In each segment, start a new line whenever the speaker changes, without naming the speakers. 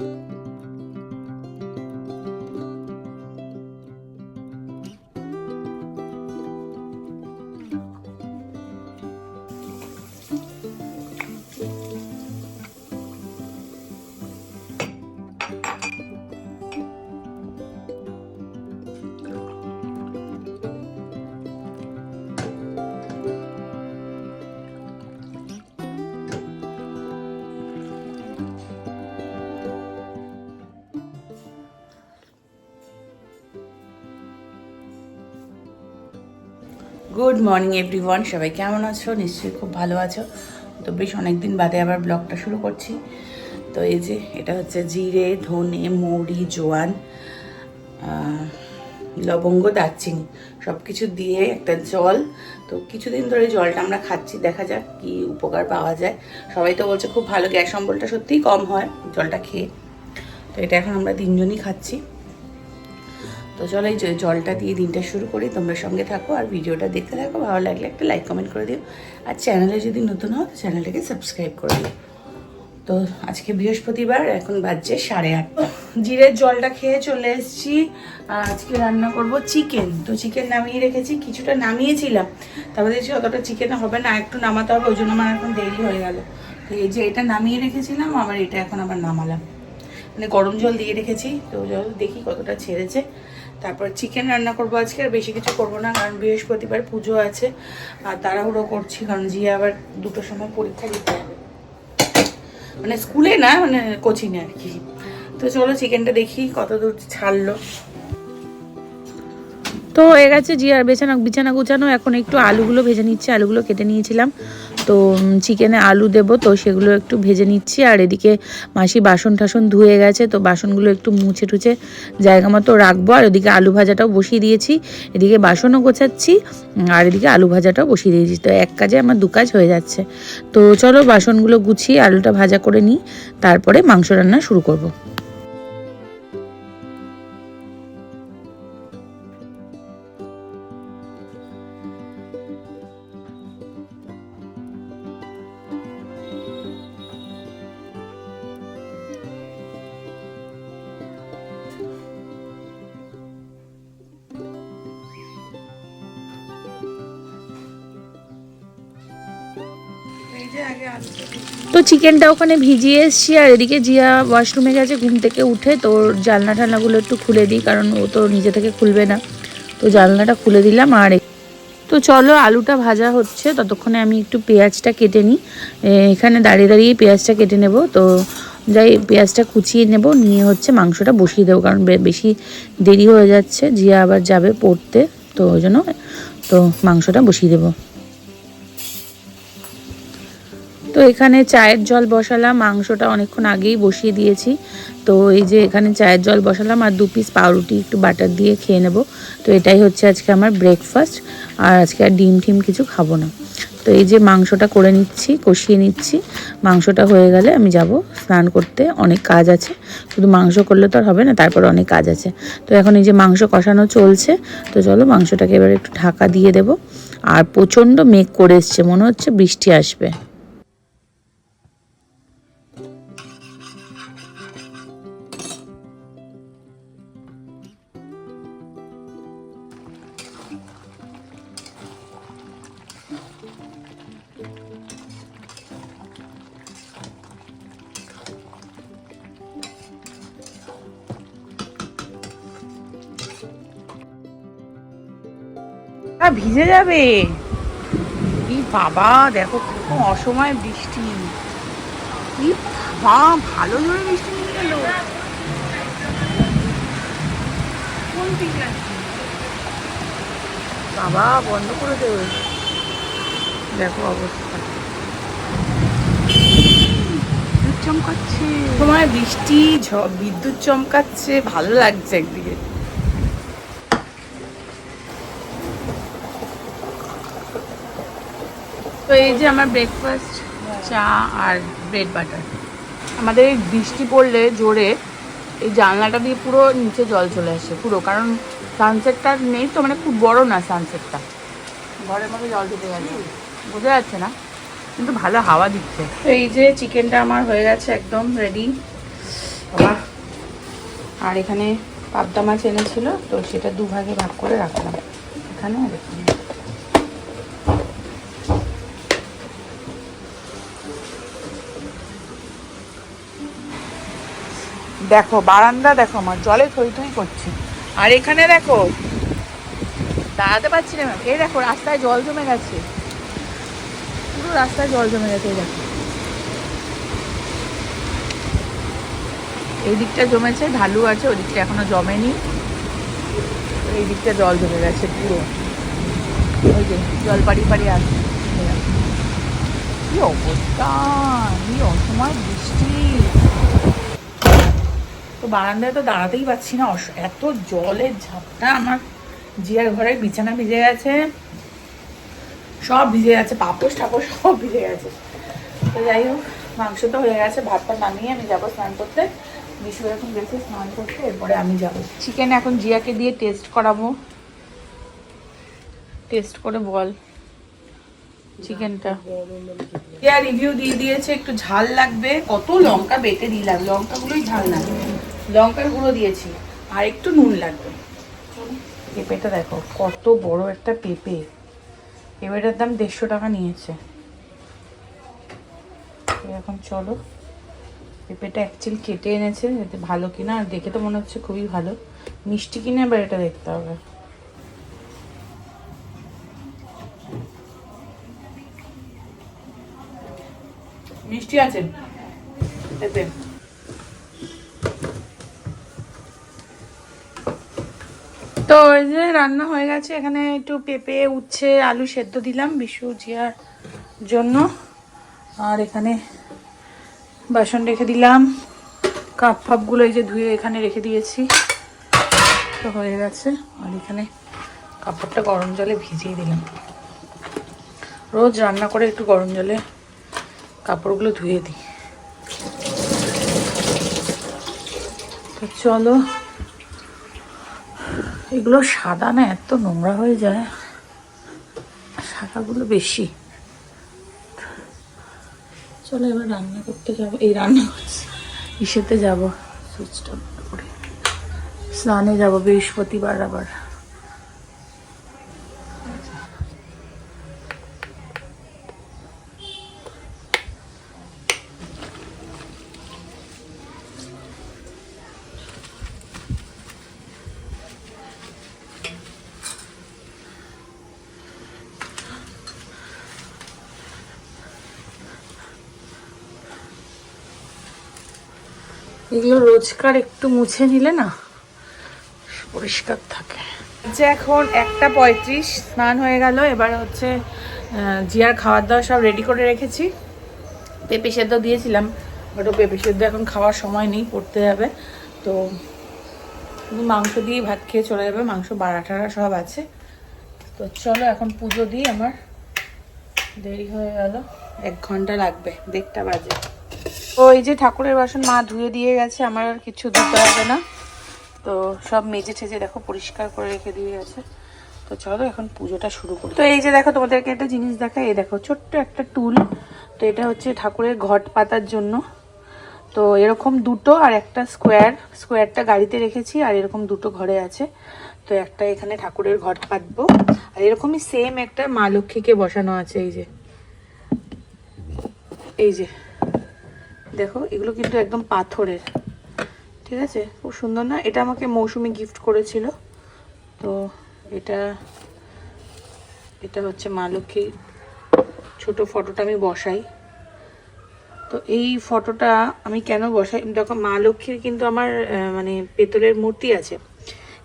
Thank you. Good morning everyone সবাই কেমন আছো? নিশ্চয়ই খুব ভালো আছো। তো বেশ অনেকদিন বাদে আবার ব্লগটা শুরু করছি। তো এই যে, এটা হচ্ছে জিরে, ধনে মৌরি জোয়ান লবঙ্গ, দারচিনি সব কিছু দিয়ে একটা জল। তো কিছুদিন ধরে জলটা আমরা খাচ্ছি, দেখা যাক কি উপকার পাওয়া যায়। সবাই তো বলছে খুব ভালো, গ্যাস অম্বলটা সত্যিই কম হয় জলটা খেয়ে। তো এটা এখন আমরা তিনজনই খাচ্ছি। তো চলো এই জলটা দিয়ে দিনটা শুরু করি, তোমরা সঙ্গে থাকো আর ভিডিওটা দেখতে থাকো। ভালো লাগলে একটা লাইক কমেন্ট করে দিও। আর চ্যানেলে যদি নতুন হও চ্যানেলটাকে সাবস্ক্রাইব করে দিও। তো আজকে বৃহস্পতিবার, এখন বাজছে সাড়ে আটটা। জিরের জলটা খেয়ে চলে এসেছি। আর আজকে রান্না করব চিকেন তো চিকেন নামিয়ে রেখেছি, কিছুটা নামিয়েছিলাম। তারপরে দেখছি অতটা চিকেন হবে না, একটু নামাতে হবে, ওই জন্য আমার এখন দেরি হয়ে গেল। তো এই যে এটা নামিয়ে রেখেছিলাম, আবার এটা এখন আবার নামালাম। মানে গরম জল দিয়ে রেখেছি, তো জল দেখি কতটা ছেড়েছে। তারপর চিকেন রান্না করব আজকে, আর বেশি কিছু করব না, কারণ বৃহস্পতিবার পুজো আছে, আর তাড়াহুড়ো করছি, কারণ জিয়া আবার দুটোর সময় পরীক্ষা দিতে হবে। মানে স্কুলে না মানে কোচিংয়ে আর কি। তো চলো চিকেনটা দেখি কত দূর ছাড়লো।
তো হয়ে গেছে জিয়ার বিছানা বিছানা গুছানো, এখন একটু আলুগুলো ভেজে নিচ্ছি, আলুগুলো কেটে নিয়েছিলাম। তো চিকেনে আলু দেব, তো সেগুলো একটু ভেজে নিচ্ছি। আর এদিকে মাসি বাসন টাসন ধুয়ে গেছে, তো বাসনগুলো একটু মুছে টুছে জায়গা মতো রাখব। আর ওদিকে আলু ভাজাটাও বসিয়ে দিয়েছি, এদিকে বাসনও গোছাচ্ছি আর এদিকে আলু ভাজাটাও বসিয়ে দিয়েছি। তো এক কাজে আমার দু কাজ হয়ে যাচ্ছে। তো চলো বাসনগুলো গুছিয়ে আলুটা ভাজা করে নিই, তারপরে মাংস রান্না শুরু করব। তো চিকেনটা ওখানে ভিজিয়ে এসছি, আর এদিকে জিয়া ওয়াশরুমে গেছে, ঘুম থেকে উঠে তো জানলা টালনাগুলো একটু খুলে দিই, কারণ ও তো নিজে থেকে খুলবে না। তো জানলাটা খুলে দিলাম, আর তো চলো, আলুটা ভাজা হচ্ছে, ততক্ষণে আমি একটু পেঁয়াজটা কেটে নিই। এখানে দাঁড়িয়ে দাঁড়িয়ে পেঁয়াজটা কেটে নেব, তো যাই পেঁয়াজটা কুচিয়ে নেব, নিয়ে হচ্ছে মাংসটা বসিয়ে দেবো, কারণ বেশি দেরি হয়ে যাচ্ছে, জিয়া আবার যাবে পড়তে, তো ওই জন্য তো মাংসটা বসিয়ে দেবো। এখানে চায়ের জল বসালাম, মাংসটা অনেকক্ষণ আগেই বসিয়ে দিয়েছি। তো এই যে এখানে চায়ের জল বসালাম আর দু পিস পাউরুটি একটু বাটার দিয়ে খেয়ে নেব। তো এটাই হচ্ছে আজকে আমার ব্রেকফাস্ট আর আজকে আর ডিম টিম কিছু খাব না। তো এই যে মাংসটা করে নিচ্ছি, কষিয়ে নিচ্ছি। মাংসটা হয়ে গেলে আমি যাব স্নান করতে, অনেক কাজ আছে। শুধু মাংস করলে তো আর হবে না, তারপর অনেক কাজ আছে। তো এখন এই যে মাংস কষানো চলছে, তো চলো মাংসটাকে এবার একটু ঢাকা দিয়ে দেব। আর প্রচণ্ড মেঘ করে এসছে, মনে হচ্ছে বৃষ্টি আসবে।
ভিজে যাবে। কি বাবা, দেখো অসময় বৃষ্টি। কি বাবা, ভালো জোরে বৃষ্টি নিয়ে গেল? বাবা, বন্ধ করে দেবে দেখো অবস্থা। চমকাচ্ছে। সময় বৃষ্টি বিদ্যুৎ চমকাচ্ছে, ভালো লাগছে একদিকে। তো এই যে আমার ব্রেকফাস্ট চা আর ব্রেড বাটার আমাদের এই বৃষ্টি পড়লে জোরে এই জানলাটা দিয়ে পুরো নিচে জল চলে আসে, পুরো। কারণ সানসেটটা নেই তো মানে খুব বড় না সানসেটটা ঘরের মধ্যে জল ঢুকে গেছে। বোঝা যাচ্ছে না, কিন্তু ভালো হাওয়া দিচ্ছে। তো এই যে চিকেনটা আমার হয়ে গেছে একদম রেডি আর এখানে পাবদা মাছ এনেছিল, তো সেটা দুভাগে ভাগ করে রাখলাম। এখানে আর এখানে দেখো, বারান্দা দেখো আমার, জলে থই থই করছে। আর এখানে দেখো, দাঁড়াতে পারছি না ম্যাম। এই দেখো, রাস্তায় জল জমে গেছে। পুরো রাস্তায় জল জমে গেছে দেখো। এই দিকটা জমেছে, ঢালু আছে, ওই দিকটা এখনও জমেনি। এই দিকটা জল জমে গেছে পুরো। ওই যে জল পাড়ি পাড়ি আছে কি অবস্থা, কি অসময় বৃষ্টি। তো বারান্দায় তো দাঁড়াতেই পারছি না। এত জলের ঝাপটা আমার। জিয়ার ঘরের বিছানা ভিজে গেছে। সব ভিজে গেছে, পাপোশ টাপোশ সব ভিজে গেছে। তো যাই হোক, মাংস তো হয়ে গেছে ভাতটা নামিয়ে আমি যাব স্নান করতে। বিশু এখন গেছে স্নান করতে, এরপরে আমি যাব। চিকেন এখন জিয়াকে দিয়ে টেস্ট করাবো। টেস্ট করে বল চিকেনটা। রিভিউ দিয়ে দিয়েছে, একটু ঝাল লাগবে। কত লঙ্কা বেটে দিলাম, লঙ্কাগুলোই ঝাল লাগবে। লঙ্কার গুঁড়ো দিয়েছি আর একটু নুন লাগবে। পেঁপেটা দেখো কত বড় একটা পেঁপে। পেঁপেটার দাম দেড়শো টাকা নিয়েছে। এখন চলো পেঁপেটা অ্যাকচুয়ালি কেটে এনেছে এতে ভালো কিনা আর দেখে তো মনে হচ্ছে খুবই ভালো। মিষ্টি কিনা এবার এটা দেখতে হবে। মিষ্টি আছে। পেঁপে তো এই যে রান্না হয়ে গেছে, এখানে একটু পেঁপে, উচ্ছে, আলু সেদ্ধ দিলাম বিশু জিয়ার জন্য। আর এখানে বাসন রেখে দিলাম। কাপ ফাপগুলো এই যে ধুয়ে এখানে রেখে দিয়েছি। তো হয়ে গেছে। আর এখানে কাপড়টা গরম জলে ভিজিয়ে দিলাম। রোজ রান্না করে একটু গরম জলে কাপড়গুলো ধুয়ে দিই। তো চলো এগুলো সাদা না, এত নোংরা হয়ে যায়। সাদাগুলো বেশি। চলো এবার রান্না করতে যাব। এই রান্না ইসেতে যাব। সুইচটা করে। স্নানে যাব বৃহস্পতিবার আবার। এগুলো রোজকার একটু মুছে নিলে না পরিষ্কার থাকে। যে এখন একটা পঁয়ত্রিশ, স্নান হয়ে গেল, এবার হচ্ছে জিয়ার খাওয়ার দাওয়া সব রেডি করে রেখেছি। পেঁপে সেদ্ধ দিয়েছিলাম বাট ও পেঁপে সেদ্ধ এখন খাওয়ার সময় নেই পড়তে যাবে। তো মাংস দিয়ে ভাত খেয়ে চলে যাবে, মাংস বাড়া টাড়া সব আছে। তো চলো এখন পুজো দিই, আমার দেরি হয়ে গেল, এক ঘণ্টা লাগবে, দেড়টা বাজে। ও এই যে ঠাকুরের বাসন মা ধুয়ে দিয়ে গেছে, আমার আর কিছু দিতে হবে না। তো সব মেজে ঠেজে দেখো পরিষ্কার করে রেখে দিয়ে গেছে। তো চলো এখন পুজোটা শুরু করি। তো এই যে দেখো তোমাদেরকে একটা জিনিস দেখা এই দেখো ছোট্ট একটা টুল। তো এটা হচ্ছে ঠাকুরের ঘট পাতার জন্য। তো এরকম দুটো আর একটা স্কোয়ার, স্কোয়ারটা গাড়িতে রেখেছি আর এরকম দুটো ঘরে আছে। তো একটা এখানে ঠাকুরের ঘট পাতবো। আর এরকমই সেম একটা মা লক্ষ্মীকে বসানো আছে, এই যে। এই যে। দেখো, এগুলো কিন্তু একদম পাথরের। ঠিক আছে? খুব সুন্দর না? এটা আমাকে মৌসুমি গিফট করেছিল। তো এটা এটা হচ্ছে মা লক্ষ্মীর ছোট ফটোটা আমি বসাই। তো এই ফটোটা আমি কেন বসাই? দেখো, মা লক্ষ্মীর কিন্তু আমার মানে পেতলের মূর্তি আছে।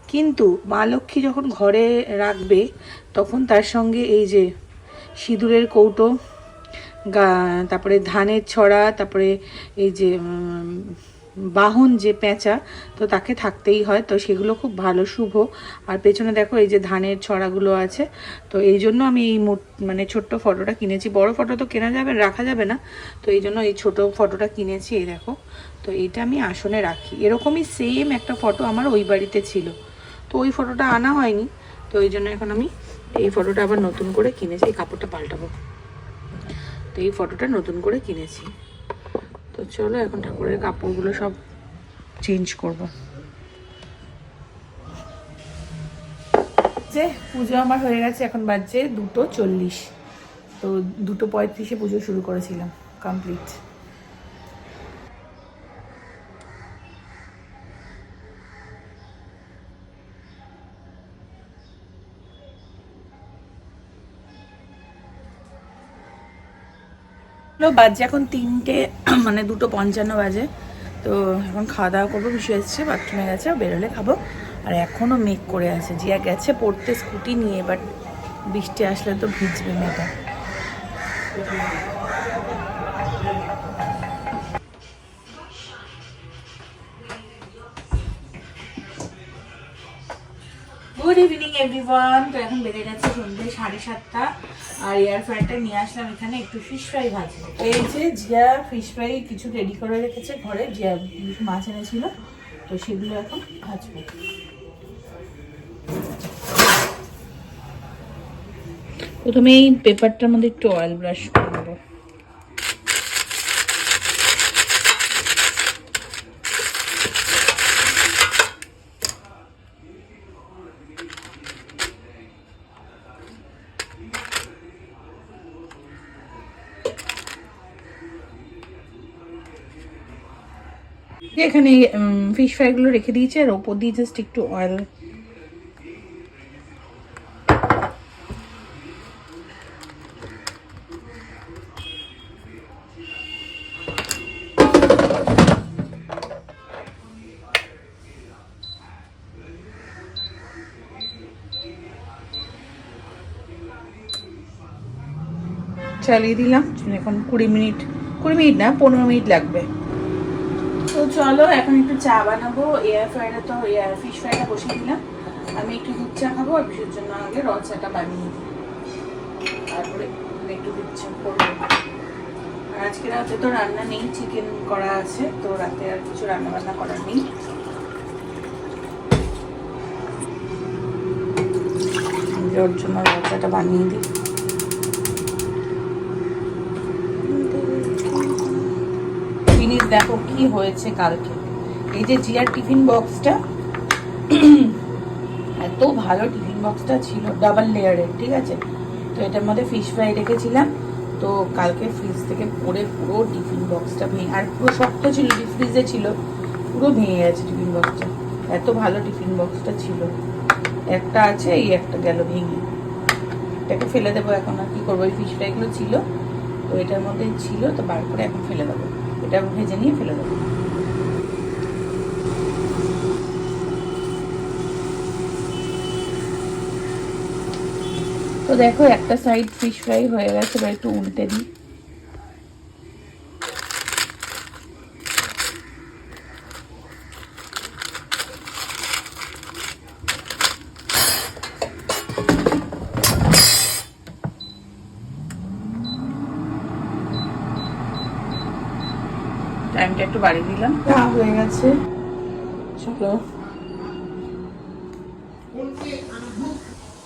কিন্তু মা লক্ষ্মী যখন ঘরে রাখবে, তখন তার সঙ্গে এই যে সিঁদুরের কৌটো তারপরে ধানের ছড়া, তারপরে এই যে বাহন যে পেঁচা, তো তাকে থাকতেই হয়। তো সেগুলো খুব ভালো, শুভ। আর পেছনে দেখো এই যে ধানের ছড়াগুলো আছে। তো এই জন্য আমি এই মানে ছোট্ট ফটোটা কিনেছি। বড় ফটো তো কেনা যাবে, রাখা যাবে না। তো এই জন্য এই ছোট ফটোটা কিনেছি, এই দেখো। তো এইটা আমি আসনে রাখি। এরকমই সেম একটা ফটো আমার ওই বাড়িতে ছিল। তো ওই ফটোটা আনা হয়নি। তো এই জন্য এখন আমি এই ফটোটা আবার নতুন করে কিনেছি, এই কাপড়টা পাল্টাবো। তো এই ফটোটা নতুন করে কিনেছি। তো চলো এখন ঠাকুরের কাপড়গুলো সব চেঞ্জ করব। যে পুজো আমার হয়ে গেছে, এখন বাজছে দুটো চল্লিশ। তো দুটো পঁয়ত্রিশে পুজো শুরু করেছিলাম কমপ্লিট হলো বাজে এখন তিনটে মানে দুটো পঞ্চান্ন বাজে। তো এখন খাওয়া দাওয়া করব বিষয় এসছে, বাথরুমে গেছে বেরোলে খাব। আর এখনও মেঘ করে আছে, জিয়া গেছে পড়তে স্কুটি নিয়ে বাট বৃষ্টি আসলে তো ভিজবে মেয়েটা। গুড ইভিনিং এভরিওয়ান তো এখন বেজে গেছে সন্ধ্যে সাড়ে সাতটা। আর এয়ার ফ্রাইটা নিয়ে আসলাম এখানে একটু ফিশ ফ্রাই ভাজবো এই যে জিয়া ফিশ ফ্রাই কিছু রেডি করে রেখেছে ঘরে, জিয়া মাছ এনেছিল, তো সেগুলো এখন ভাজবো। এই পেপারটার মধ্যে একটু অয়েল ব্রাশ করে এখানে ফিশ ফ্রাইগুলো রেখে দিয়েছি, আর ওপর দিয়ে জাস্ট একটু অয়েল চালিয়ে দিলাম, এখন কুড়ি মিনিট কুড়ি মিনিট না, পনেরো মিনিট লাগবে। তো চলো, এখন একটু চা বানাবো। এয়ার ফ্রাইডে তো এয়ার ফিশ ফ্রাইটা বসিয়ে দিলাম। আমি একটু দুধ চা খাব আর বিশুর জন্য আগে র চাটা বানিয়ে দিই। তারপরে একটু দুধ চা করব। আর আজকে রাতে তো রান্না নেই চিকেন করা আছে, তো রাতে আর কিছু রান্না বান্না করার নেই। ওর জন্য র চাটা বানিয়ে দিই জিনিস দেখো কি হয়েছে কালকে। এই যে জিয়ার টিফিন বক্সটা, এত ভালো টিফিন বক্সটা ছিল ডাবল লেয়ারের ঠিক আছে? তো এটার মধ্যে ফিশ ফ্রাই রেখেছিলাম, তো কালকে ফ্রিজ থেকে পড়ে পুরো টিফিন বক্সটা ভেঙে, আর পুরো শক্ত ছিল ফ্রিজে ছিল, পুরো ভেঙে গেছে টিফিন বক্সটা। এত ভালো টিফিন বক্সটা ছিল। একটা আছে, এই একটা গেল ভেঙে। এটাকে ফেলে দেবো এখন, আর কি করব? এই ফিশ ফ্রাইগুলো ছিল, তো এটার মধ্যে ছিল, তো বার করে এখন ফেলে দেবো। এটা ভেজে নিয়ে ফেলে দেবো। তো দেখো একটা সাইড ফিশ ফ্রাই হয়ে গেছে, এবার একটু উল্টে দিই। টাইমটা একটু বাড়িয়ে দিলাম। চা হয়ে গেছে। চলো।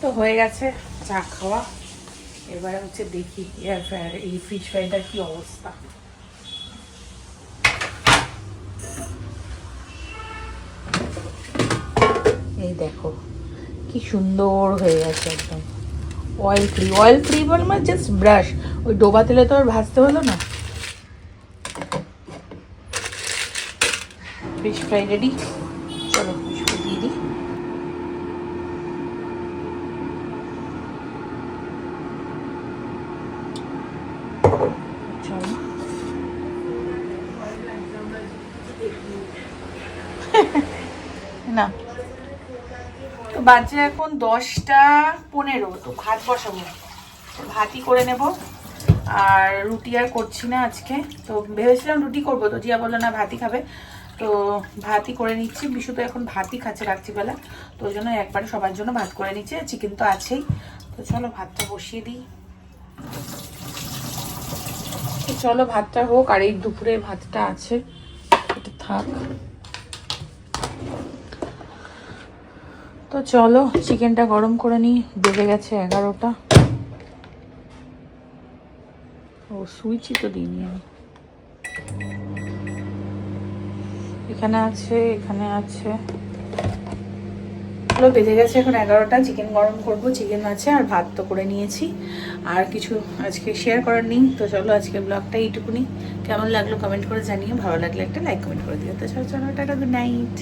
তো হয়ে গেছে চা খাওয়া। এবারে হচ্ছে দেখি এয়ার ফ্রায়ার এই ফিশ ফ্রাইটার কি অবস্থা। এই দেখো কি সুন্দর হয়ে গেছে একদম। অয়েল ফ্রি অয়েল ফ্রি বল মানে জাস্ট ব্রাশ ওই ডোবা তেলে তো আর ভাজতে হলো না? ফিশ ফ্রাই রেডি চলো ফিশ ফ্রাই দিয়ে দিই না তো বাজে এখন দশটা পনেরো, তো ভাত বসাবো। ভাতই করে নেব। আর রুটি আর করছি না আজকে। তো ভেবেছিলাম রুটি করব, তো জিয়া বলল, না, ভাতই খাবে। তো ভাতই করে নিচ্ছি। বিশু তো এখন ভাতই খাচ্ছে রাত্রিবেলা। তো ওই জন্য একবারে সবার জন্য ভাত করে নিচ্ছে। চিকেন তো আছেই। তো চলো ভাতটা বসিয়ে দিই। চলো ভাতটা হোক, আর এই দুপুরে ভাতটা আছে। থাক। তো চলো চিকেনটা গরম করে নিই। বেজে গেছে এগারোটা। ও সুইচই তো দিইনি আমি।
এখানে আছে এখানে আছে।
এগুলো বেজে গেছে এখন এগারোটা চিকেন গরম করব চিকেন আছে, আর ভাত তো করে নিয়েছি। আর কিছু আজকে শেয়ার করার নেই, তো চলো আজকে ব্লগটা এইটুকুনি। কেমন লাগল কমেন্ট করে জানিয়ে ভালো লাগলে একটা লাইক কমেন্ট করে দিও। তো চলো চলো, টাটা গুড নাইট